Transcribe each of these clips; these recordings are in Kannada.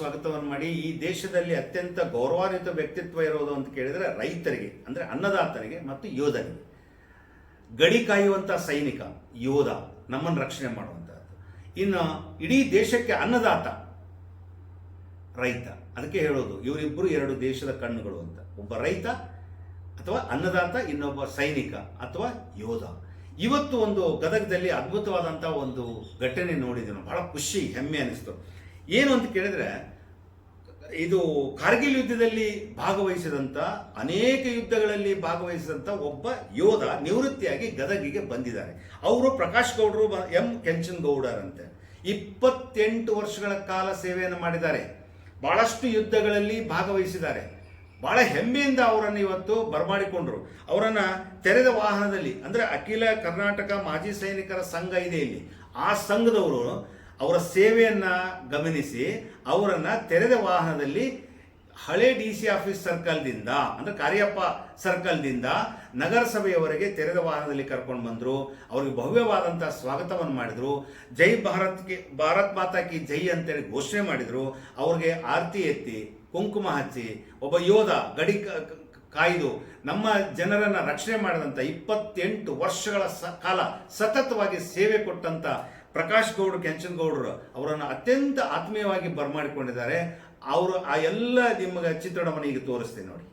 ಸ್ವಾಗತವನ್ನು ಮಾಡಿ, ಈ ದೇಶದಲ್ಲಿ ಅತ್ಯಂತ ಗೌರವಾನ್ವಿತ ವ್ಯಕ್ತಿತ್ವ ಇರೋದು ಅಂತ ಕೇಳಿದರೆ ರೈತರಿಗೆ, ಅಂದರೆ ಅನ್ನದಾತರಿಗೆ ಮತ್ತು ಯೋಧನಿಗೆ ಗಡಿ ಕಾಯುವಂಥ ಸೈನಿಕ, ಯೋಧ, ನಮ್ಮನ್ನು ರಕ್ಷಣೆ ಮಾಡುವಂಥದ್ದು ಇನ್ನು ಇಡೀ ದೇಶಕ್ಕೆ ಅನ್ನದಾತ ರೈತ. ಅದಕ್ಕೆ ಹೇಳೋದು, ಇವರಿಬ್ಬರು ಎರಡು ದೇಶದ ಕಣ್ಣುಗಳು ಅಂತ. ಒಬ್ಬ ರೈತ ಅಥವಾ ಅನ್ನದಾತ, ಇನ್ನೊಬ್ಬ ಸೈನಿಕ ಅಥವಾ ಯೋಧ. ಇವತ್ತು ಒಂದು ಗದಗದಲ್ಲಿ ಅದ್ಭುತವಾದಂಥ ಒಂದು ಘಟನೆ ನೋಡಿದ್ವಿ ನಾವು ಬಹಳ ಖುಷಿ, ಹೆಮ್ಮೆ ಅನಿಸ್ತು. ಏನು ಅಂತ ಕೇಳಿದ್ರೆ ಇದು ಕಾರ್ಗಿಲ್ ಯುದ್ಧದಲ್ಲಿ ಭಾಗವಹಿಸಿದಂಥ ಅನೇಕ ಯುದ್ಧಗಳಲ್ಲಿ ಭಾಗವಹಿಸಿದಂಥ ಒಬ್ಬ ಯೋಧ ನಿವೃತ್ತಿಯಾಗಿ ಗದಗಿಗೆ ಬಂದಿದ್ದಾರೆ. ಅವರು ಪ್ರಕಾಶ್ ಗೌಡರು ಎಂ ಕೆಂಚನ್ ಗೌಡರಂತೆ. ಇಪ್ಪತ್ತೆಂಟು ವರ್ಷಗಳ ಕಾಲ ಸೇವೆಯನ್ನು ಮಾಡಿದ್ದಾರೆ. ಬಹಳಷ್ಟು ಯುದ್ಧಗಳಲ್ಲಿ ಭಾಗವಹಿಸಿದ್ದಾರೆ. ಬಹಳ ಹೆಮ್ಮೆಯಿಂದ ಅವರನ್ನು ಇವತ್ತು ಬರಮಾಡಿಕೊಂಡರು. ಅವರನ್ನು ತೆರೆದ ವಾಹನದಲ್ಲಿ, ಅಂದ್ರೆ ಅಖಿಲ ಕರ್ನಾಟಕ ಮಾಜಿ ಸೈನಿಕರ ಸಂಘ ಇದೆ ಇಲ್ಲಿ. ಆ ಸಂಘದವರು ಅವರ ಸೇವೆಯನ್ನು ಗಮನಿಸಿ ಅವರನ್ನ ತೆರೆದ ವಾಹನದಲ್ಲಿ ಹಳೆ ಡಿ ಸಿ ಆಫೀಸ್ ಸರ್ಕಲ್ದಿಂದ, ಅಂದರೆ ಕಾರ್ಯಪ್ಪ ಸರ್ಕಲ್ದಿಂದ ನಗರಸಭೆಯವರೆಗೆ ತೆರೆದ ವಾಹನದಲ್ಲಿ ಕರ್ಕೊಂಡು ಬಂದರು. ಅವ್ರಿಗೆ ಭವ್ಯವಾದಂಥ ಸ್ವಾಗತವನ್ನು ಮಾಡಿದರು. ಜೈ ಭಾರತ್ಗೆ ಭಾರತ್ ಮಾತಾ ಕಿ ಜೈ ಅಂತೇಳಿ ಘೋಷಣೆ ಮಾಡಿದರು. ಅವ್ರಿಗೆ ಆರತಿ ಎತ್ತಿ, ಕುಂಕುಮ ಹಚ್ಚಿ, ಒಬ್ಬ ಯೋಧ ಗಡಿ ಕಾಯ್ದು ನಮ್ಮ ಜನರನ್ನು ರಕ್ಷಣೆ ಮಾಡಿದಂಥ ಇಪ್ಪತ್ತೆಂಟು ವರ್ಷಗಳ ಸ, ಕಾಲ ಸತತವಾಗಿ ಸೇವೆ ಕೊಟ್ಟಂತ ಪ್ರಕಾಶ್ ಗೌಡ್ರು, ಕೆಂಚನ್ ಗೌಡರು ಅವರನ್ನು ಅತ್ಯಂತ ಆತ್ಮೀಯವಾಗಿ ಬರಮಾಡಿಕೊಂಡಿದ್ದಾರೆ. ಅವರು ಆ ಎಲ್ಲ ನಿಮಗೆ ಚಿತ್ರಣವನ್ನು ಈಗ ತೋರಿಸ್ತೀನಿ ನೋಡಿ.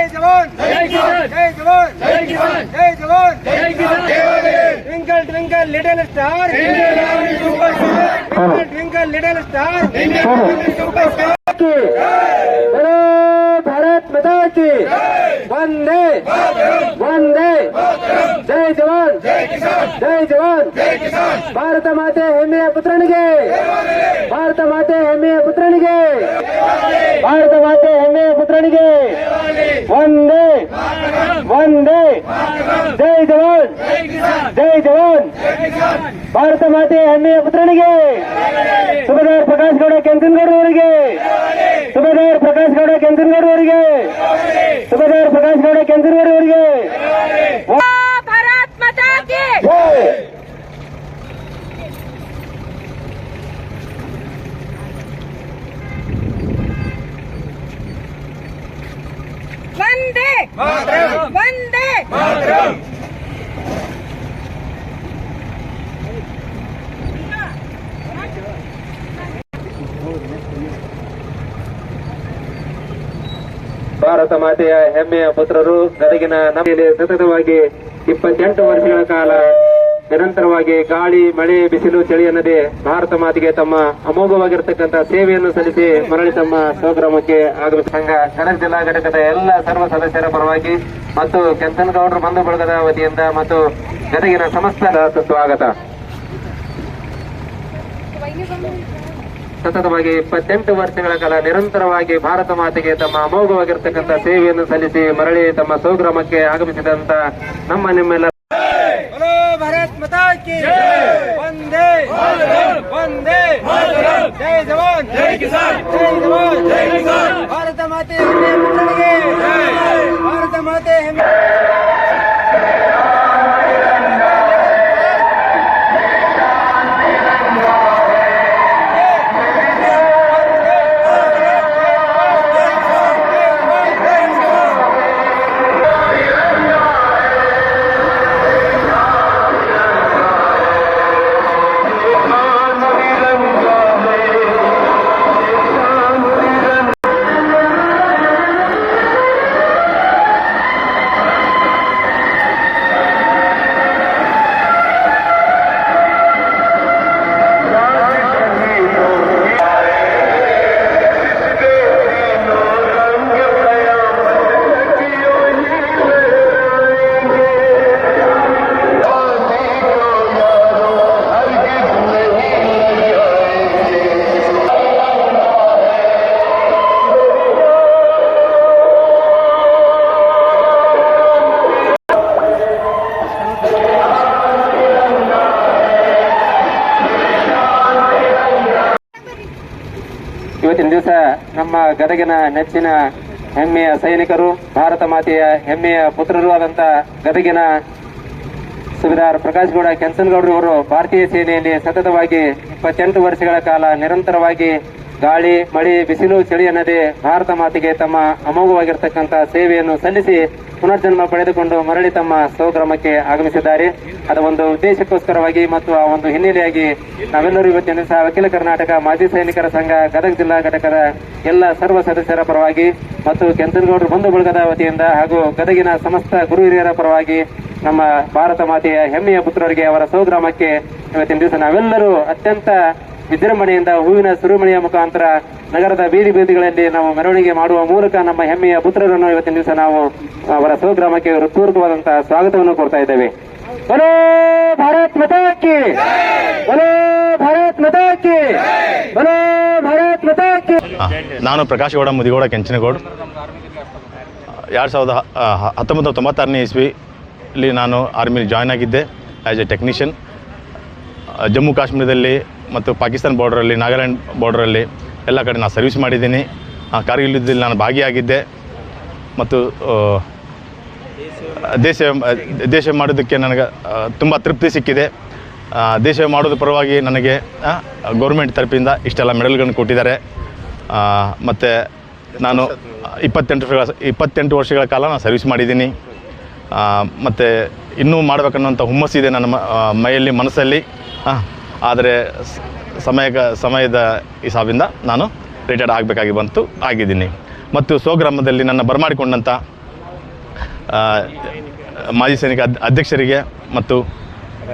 జై జవాన్ జై కిసాన్ జై జవాన్ జై కిసాన్ జై జవాన్ జై Kisan twinkle twinkle little star twinkle twinkle little star super star కి భారత్ మాతా కి వందే వందే జై జవాన్ జై కిసాన్ జై జవాన్ జై కిసాన్ ಭಾರತ ಮಾತೆ ಹೆಮ್ಮೆಯ ಪುತ್ರನಿಗೆ ಭಾರತ ಮಾತೆ ಹೆಮ್ಮೆಯ ಪುತ್ರನಿಗೆ ಭಾರತ ಮಾತೆ ಹೆಮ್ಮೆ ಹೆಮ್ಮೆ ಪುತ್ರನಿಗೆ ಒಂದೇ ಒಂದೇ ಜೈ ಜವಾನ್ ಜೈ ಜವಾನ್ ಭಾರತ ಮಾತೆಯ ಹೆಮ್ಮೆಯ ಪುತ್ರನಿಗೆ ಸುಬೇದಾರ್ ಪ್ರಕಾಶ್ ಗೌಡ ಕೆಂಕನಗೌಡ ಅವರಿಗೆ. ಸುಬೇದಾರ್ ಪ್ರಕಾಶ್ ಗೌಡ ಕೆಂಕನಗೌಡ ಅವರಿಗೆ. ಸುಬೇದಾರ್ ಪ್ರಕಾಶ್ ಗೌಡ ಕೆಂಕನಗೌಡ ಅವರಿಗೆ. ಭಾರತ್ ಮಾತಾ ಕಿ ಭಾರತ ಮಾತೆಯ ಹೆಮ್ಮೆಯ ಪುತ್ರರು ಗದಗಿನ ನಮ್ಮ ಸತತವಾಗಿ ಇಪ್ಪತ್ತೆಂಟು ವರ್ಷಗಳ ಕಾಲ ನಿರಂತರವಾಗಿ ಗಾಳಿ, ಮಳೆ, ಬಿಸಿಲು, ಚಳಿ ಅನ್ನದೇ ಭಾರತ ಮಾತಿಗೆ ತಮ್ಮ ಅಮೋಘವಾಗಿರ್ತಕ್ಕಂತ ಸೇವೆಯನ್ನು ಸಲ್ಲಿಸಿ ಮರಳಿ ತಮ್ಮ ಸ್ವಗ್ರಾಮಕ್ಕೆ ಆಗಮಿಸಿದ ಸಂಘ ಜಿಲ್ಲಾ ಘಟಕದ ಎಲ್ಲ ಸರ್ವ ಸದಸ್ಯರ ಪರವಾಗಿ ಮತ್ತು ಕೆಂಚನಗೌಡರ ಬಂಧು ಬಳಗದ ವತಿಯಿಂದ ಮತ್ತು ಗದಗಿನ ಸಮಸ್ತ ಸ್ವಾಗತ ಸತತವಾಗಿ ಇಪ್ಪತ್ತೆಂಟು ವರ್ಷಗಳ ಕಾಲ ನಿರಂತರವಾಗಿ ಭಾರತ ಮಾತೆಗೆ ತಮ್ಮ ಅಮೋಘವಾಗಿರ್ತಕ್ಕಂಥ ಸೇವೆಯನ್ನು ಸಲ್ಲಿಸಿ ಮರಳಿ ತಮ್ಮ ಸ್ವಗ್ರಾಮಕ್ಕೆ ಆಗಮಿಸಿದಂತ ನಮ್ಮ ನಿಮ್ಮೆಲ್ಲ ಮಾತಾ ಕಿ ವಂದೇ ವಂದೇ ಜೈ ಜವಾನ್ ಜೈ ಕಿಸಾನ್ ಜೈ ಜವಾನ್ ಜೈ ಕಿಸಾನ್ ಭಾರತ ದಿವಸ ನಮ್ಮ ಗದಗಿನ ನೆಚ್ಚಿನ ಹೆಮ್ಮೆಯ ಸೈನಿಕರು, ಭಾರತ ಮಾತೆಯ ಹೆಮ್ಮೆಯ ಪುತ್ರರು ಆದಂತ ಗದಗಿನ ಸುಬಿದಾರ್ ಪ್ರಕಾಶ್ ಗೌಡ ಕೆಂಚನಗೌಡರು ಅವರು ಭಾರತೀಯ ಸೇನೆಯಲ್ಲಿ ಸತತವಾಗಿ ಇಪ್ಪತ್ತೆಂಟು ವರ್ಷಗಳ ಕಾಲ ನಿರಂತರವಾಗಿ ಗಾಳಿ, ಮಳಿ, ಬಿಸಿಲು, ಚಳಿ ಅನ್ನದೇ ಭಾರತ ಮಾತೆಗೆ ತಮ್ಮ ಅಮೋಘವಾಗಿರ್ತಕ್ಕಂಥ ಸೇವೆಯನ್ನು ಸಲ್ಲಿಸಿ ಪುನರ್ಜನ್ಮ ಪಡೆದುಕೊಂಡು ಮರಳಿ ತಮ್ಮ ಸ್ವಗ್ರಾಮಕ್ಕೆ ಆಗಮಿಸಿದ್ದಾರೆ. ಅದ ಒಂದು ಉದ್ದೇಶಕ್ಕೋಸ್ಕರವಾಗಿ ಮತ್ತು ಆ ಒಂದು ಹಿನ್ನೆಲೆಯಾಗಿ ನಾವೆಲ್ಲರೂ ಇವತ್ತಿನ ದಿವಸ ವಕೀಲ ಕರ್ನಾಟಕ ಮಾಜಿ ಸೈನಿಕರ ಸಂಘ, ಗದಗ ಜಿಲ್ಲಾ ಘಟಕದ ಎಲ್ಲ ಸರ್ವ ಸದಸ್ಯರ ಪರವಾಗಿ ಮತ್ತು ಕೆಂಚನಗೌಡರು ಬಂಧು ಬಳಗದ ವತಿಯಿಂದ ಹಾಗೂ ಗದಗಿನ ಸಮಸ್ತ ಗುರು ಹಿರಿಯರ ಪರವಾಗಿ ನಮ್ಮ ಭಾರತ ಮಾತೆಯ ಹೆಮ್ಮೆಯ ಪುತ್ರರಿಗೆ ಅವರ ಸ್ವಗ್ರಾಮಕ್ಕೆ ಇವತ್ತಿನ ದಿವಸ ನಾವೆಲ್ಲರೂ ಅತ್ಯಂತ ವಿಜೃಂಭಣೆಯಿಂದ ಹೂವಿನ ಸುರುಮಣಿಯ ಮುಖಾಂತರ ನಗರದ ಬೀದಿ ಬೀದಿಗಳಲ್ಲಿ ನಾವು ಮೆರವಣಿಗೆ ಮಾಡುವ ಮೂಲಕ ನಮ್ಮ ಹೆಮ್ಮೆಯ ಪುತ್ರರನ್ನು ಇವತ್ತಿನ ದಿವಸ ನಾವು ಅವರ ಸ್ವಗ್ರಾಮಕ್ಕೆ ಹೃತ್ಪೂರ್ವಕವಾದಂತಹ ಸ್ವಾಗತವನ್ನು ಕೊಡ್ತಾ ಇದ್ದೇವೆ. ಬಲೋ ಭಾರತ್ ಬಲೋ ಭಾರತ್ ಬಲೋ ಭಾರತ್ ನಾನು ಪ್ರಕಾಶ್ ಗೌಡ, ಮುದಿಗೌಡ, ಕೆಂಚನಗೌಡ. ಎರಡು ಸಾವಿರದ ಹತ್ತೊಂಬತ್ತು ತೊಂಬತ್ತಾರನೇ ಇಸ್ವಿ ಇಲ್ಲಿ ನಾನು ಆರ್ಮಿಲಿ ಜಾಯ್ನ್ ಆಗಿದ್ದೆ ಆ್ಯಸ್ ಎ ಟೆಕ್ನಿಷಿಯನ್ ಜಮ್ಮು ಕಾಶ್ಮೀರದಲ್ಲಿ ಮತ್ತು ಪಾಕಿಸ್ತಾನ ಬಾರ್ಡ್ರಲ್ಲಿ ನಾಗಾಲ್ಯಾಂಡ್ ಬಾರ್ಡ್ರಲ್ಲಿ ಎಲ್ಲ ಕಡೆ ನಾನು ಸರ್ವಿಸ್ ಮಾಡಿದ್ದೀನಿ. ಆ ಕಾರ್ಗಿಲ್ ಯುದ್ಧದಲ್ಲಿ ನಾನು ಭಾಗಿಯಾಗಿದ್ದೆ. ಮತ್ತು ದೇಶ ದೇಶ ಮಾಡೋದಕ್ಕೆ ನನಗೆ ತುಂಬ ತೃಪ್ತಿ ಸಿಕ್ಕಿದೆ. ದೇಶ ಮಾಡೋದ್ರ ಪರವಾಗಿ ನನಗೆ ಗೌರ್ಮೆಂಟ್ ತರಪಿಂದ ಇಷ್ಟೆಲ್ಲ ಮೆಡಲ್ಗಳನ್ನು ಕೊಟ್ಟಿದ್ದಾರೆ. ಮತ್ತು ನಾನು ಇಪ್ಪತ್ತೆಂಟು ಇಪ್ಪತ್ತೆಂಟು ವರ್ಷಗಳ ಕಾಲ ನಾನು ಸರ್ವಿಸ್ ಮಾಡಿದ್ದೀನಿ. ಮತ್ತು ಇನ್ನೂ ಮಾಡಬೇಕನ್ನುವಂಥ ಹುಮ್ಮಸ್ಸಿದೆ ನನ್ನ ಮೈಯಲ್ಲಿ ಮನಸ್ಸಲ್ಲಿ. ಆ, ಆದರೆ ಸ- ಸಮಯ ಸಮಯದ ಹಿಸಾಬಿಂದ ನಾನು ರಿಟೈರ್ಡ್ ಆಗಬೇಕಾಗಿ ಬಂತು ಆಗಿದ್ದೀನಿ. ಮತ್ತು ಸ್ವಗ್ರಾಮದಲ್ಲಿ ನನ್ನ ಬರಮಾಡಿಕೊಂಡಂಥ ಮಾಜಿ ಸೈನಿಕ ಅಧ್ಯಕ್ಷರಿಗೆ ಮತ್ತು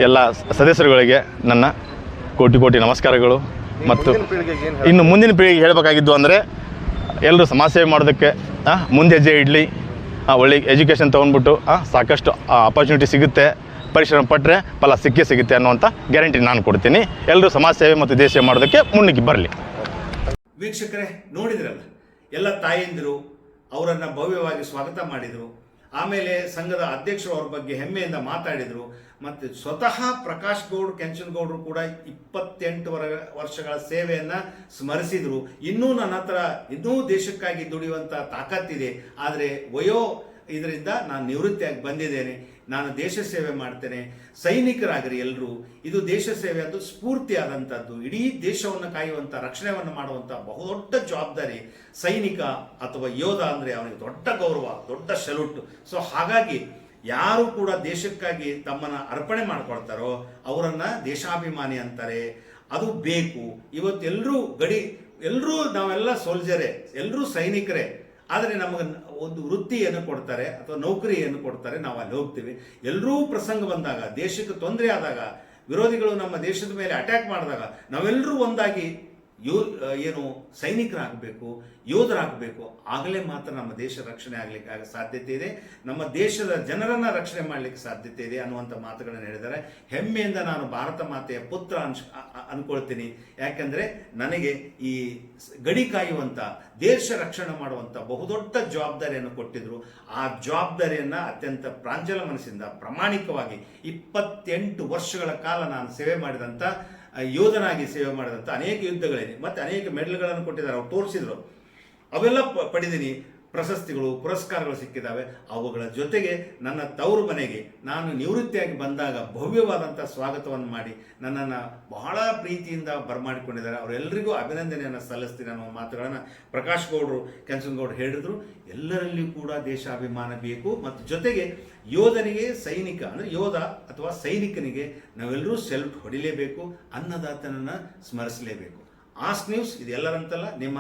ಎಲ್ಲ ಸದಸ್ಯರುಗಳಿಗೆ ನನ್ನ ಕೋಟಿ ಕೋಟಿ ನಮಸ್ಕಾರಗಳು. ಮತ್ತು ಇನ್ನು ಮುಂದಿನ ಪೀಳಿಗೆ ಹೇಳಬೇಕಾಗಿದ್ದು ಅಂದರೆ ಎಲ್ಲರೂ ಸಮಾಜ ಸೇವೆ ಮಾಡೋದಕ್ಕೆ ಮುಂದೆ ಹೆಜ್ಜೆ ಇಡಲಿ ಒಳ್ಳೆ ಎಜುಕೇಷನ್ ತೊಗೊಂಡ್ಬಿಟ್ಟು ಸಾಕಷ್ಟು ಆಪರ್ಚುನಿಟಿ ಸಿಗುತ್ತೆ. ಪರಿಶ್ರಮ ಪಟ್ಟರೆ ಫಲ ಸಿಕ್ಕೇ ಸಿಗುತ್ತೆ ಅನ್ನುವಂಥ ಗ್ಯಾರಂಟಿ ನಾನು ಕೊಡ್ತೀನಿ. ಎಲ್ಲರೂ ಸಮಾಜ ಸೇವೆ ಮತ್ತು ದೇಶ ಮಾಡೋದಕ್ಕೆ ಮುನ್ನುಗ್ಗಿ ಬರಲಿ. ವೀಕ್ಷಕರೇ, ನೋಡಿದ್ರಲ್ಲ? ಎಲ್ಲ ತಾಯಂದಿರು ಅವರನ್ನು ಭವ್ಯವಾಗಿ ಸ್ವಾಗತ ಮಾಡಿದರು. ಆಮೇಲೆ ಸಂಘದ ಅಧ್ಯಕ್ಷರು ಅವ್ರ ಬಗ್ಗೆ ಹೆಮ್ಮೆಯಿಂದ ಮಾತಾಡಿದರು. ಮತ್ತು ಸ್ವತಃ ಪ್ರಕಾಶ್ ಗೌಡ್ ಕೆಂಚನಗೌಡರು ಕೂಡ ಇಪ್ಪತ್ತೆಂಟು ವರ, ವರ್ಷಗಳ ಸೇವೆಯನ್ನು ಸ್ಮರಿಸಿದರು. ಇನ್ನೂ ನನ್ನ ಹತ್ರ ಇನ್ನೂ ದೇಶಕ್ಕಾಗಿ ದುಡಿಯುವಂಥ ತಾಕತ್ತಿದೆ. ಆದರೆ ವಯೋ ಇದರಿಂದ ನಾನು ನಿವೃತ್ತಿಯಾಗಿ ಬಂದಿದ್ದೇನೆ. ನಾನು ದೇಶ ಸೇವೆ ಮಾಡ್ತೇನೆ. ಸೈನಿಕರಾಗಿರಿ ಎಲ್ಲರೂ ಇದು ದೇಶ ಸೇವೆ ಅದು ಸ್ಫೂರ್ತಿ ಆದಂಥದ್ದು ಇಡೀ ದೇಶವನ್ನು ಕಾಯುವಂಥ ರಕ್ಷಣೆಯನ್ನು ಮಾಡುವಂಥ ಬಹುದೊಡ್ಡ ಜವಾಬ್ದಾರಿ ಸೈನಿಕ ಅಥವಾ ಯೋಧ ಅಂದರೆ ಅವನಿಗೆ ದೊಡ್ಡ ಗೌರವ, ದೊಡ್ಡ ಸೆಲ್ಯೂಟ್ ಸೊ ಹಾಗಾಗಿ ಯಾರು ಕೂಡ ದೇಶಕ್ಕಾಗಿ ತಮ್ಮನ್ನು ಅರ್ಪಣೆ ಮಾಡ್ಕೊಳ್ತಾರೋ ಅವರನ್ನು ದೇಶಾಭಿಮಾನಿ ಅಂತಾರೆ. ಅದು ಬೇಕು. ಇವತ್ತೆಲ್ಲರೂ ಗಡಿ ಎಲ್ಲರೂ ನಾವೆಲ್ಲ ಸೋಲ್ಜರೇ ಎಲ್ಲರೂ ಸೈನಿಕರೇ. ಆದರೆ ನಮಗೆ ಒಂದು ವೃತ್ತಿಯನ್ನು ಕೊಡ್ತಾರೆ ಅಥವಾ ನೌಕರಿಯನ್ನು ಕೊಡ್ತಾರೆ, ನಾವು ಅಲ್ಲಿ ಹೋಗ್ತೀವಿ. ಎಲ್ಲರೂ ಪ್ರಸಂಗ ಬಂದಾಗ, ದೇಶಕ್ಕೆ ತೊಂದರೆ ಆದಾಗ, ವಿರೋಧಿಗಳು ನಮ್ಮ ದೇಶದ ಮೇಲೆ ಅಟ್ಯಾಕ್ ಮಾಡಿದಾಗ, ನಾವೆಲ್ಲರೂ ಒಂದಾಗಿ ಯೋ ಏನು ಸೈನಿಕರಾಗಬೇಕು, ಯೋಧರಾಗಬೇಕು, ಆಗಲೇ ಮಾತ್ರ ನಮ್ಮ ದೇಶ ರಕ್ಷಣೆ ಆಗಲಿಕ್ಕೆ ಆಗ ಸಾಧ್ಯತೆ ಇದೆ. ನಮ್ಮ ದೇಶದ ಜನರನ್ನು ರಕ್ಷಣೆ ಮಾಡಲಿಕ್ಕೆ ಸಾಧ್ಯತೆ ಇದೆ ಅನ್ನುವಂಥ ಮಾತುಗಳನ್ನು ಹೇಳಿದ್ದಾರೆ. ಹೆಮ್ಮೆಯಿಂದ ನಾನು ಭಾರತ ಮಾತೆಯ ಪುತ್ರ ಅನ್ಶ್ ಅಂದ್ಕೊಳ್ತೀನಿ ಯಾಕೆಂದರೆ ನನಗೆ ಈ ಗಡಿ ಕಾಯುವಂಥ ದೇಶ ರಕ್ಷಣೆ ಮಾಡುವಂಥ ಬಹುದೊಡ್ಡ ಜವಾಬ್ದಾರಿಯನ್ನು ಕೊಟ್ಟಿದ್ರು. ಆ ಜವಾಬ್ದಾರಿಯನ್ನು ಅತ್ಯಂತ ಪ್ರಾಂಜಲ ಮನಸ್ಸಿಂದ ಪ್ರಾಮಾಣಿಕವಾಗಿ ಇಪ್ಪತ್ತೆಂಟು ವರ್ಷಗಳ ಕಾಲ ನಾನು ಸೇವೆ ಮಾಡಿದಂಥ ಯೋಧನಾಗಿ ಸೇವೆ ಮಾಡಿದಂಥ ಅನೇಕ ಯುದ್ಧಗಳಿದೆ. ಮತ್ತು ಅನೇಕ ಮೆಡಲ್ಗಳನ್ನು ಕೊಟ್ಟಿದ್ದಾರೆ ಅವ್ರು ತೋರಿಸಿದ್ರು. ಅವೆಲ್ಲ ಪಡೆದೀನಿ. ಪ್ರಶಸ್ತಿಗಳು, ಪುರಸ್ಕಾರಗಳು ಸಿಕ್ಕಿದ್ದಾವೆ ಅವುಗಳ ಜೊತೆಗೆ ನನ್ನ ತವರು ಮನೆಗೆ ನಾನು ನಿವೃತ್ತಿಯಾಗಿ ಬಂದಾಗ ಭವ್ಯವಾದಂಥ ಸ್ವಾಗತವನ್ನು ಮಾಡಿ ನನ್ನನ್ನು ಬಹಳ ಪ್ರೀತಿಯಿಂದ ಬರಮಾಡಿಕೊಂಡಿದ್ದಾರೆ. ಅವರೆಲ್ಲರಿಗೂ ಅಭಿನಂದನೆಯನ್ನು ಸಲ್ಲಿಸ್ತೀನಿ ಅನ್ನೋ ಮಾತುಗಳನ್ನು ಪ್ರಕಾಶ್ ಗೌಡರು ಕೆಂಚನಗೌಡರು ಹೇಳಿದ್ರು. ಎಲ್ಲರಲ್ಲಿಯೂ ಕೂಡ ದೇಶಾಭಿಮಾನ ಬೇಕು. ಮತ್ತು ಜೊತೆಗೆ ಯೋಧನಿಗೆ ಸೈನಿಕ, ಅಂದರೆ ಯೋಧ ಅಥವಾ ಸೈನಿಕನಿಗೆ ನಾವೆಲ್ಲರೂ ಸೆಲ್ಯೂಟ್ ಹೊಡಿಲೇಬೇಕು ಅನ್ನದಾತನನ್ನು ಸ್ಮರಿಸಲೇಬೇಕು. ಆಸ್ ನ್ಯೂಸ್ ಇದೆಲ್ಲರಂತಲ್ಲ ನಿಮ್ಮ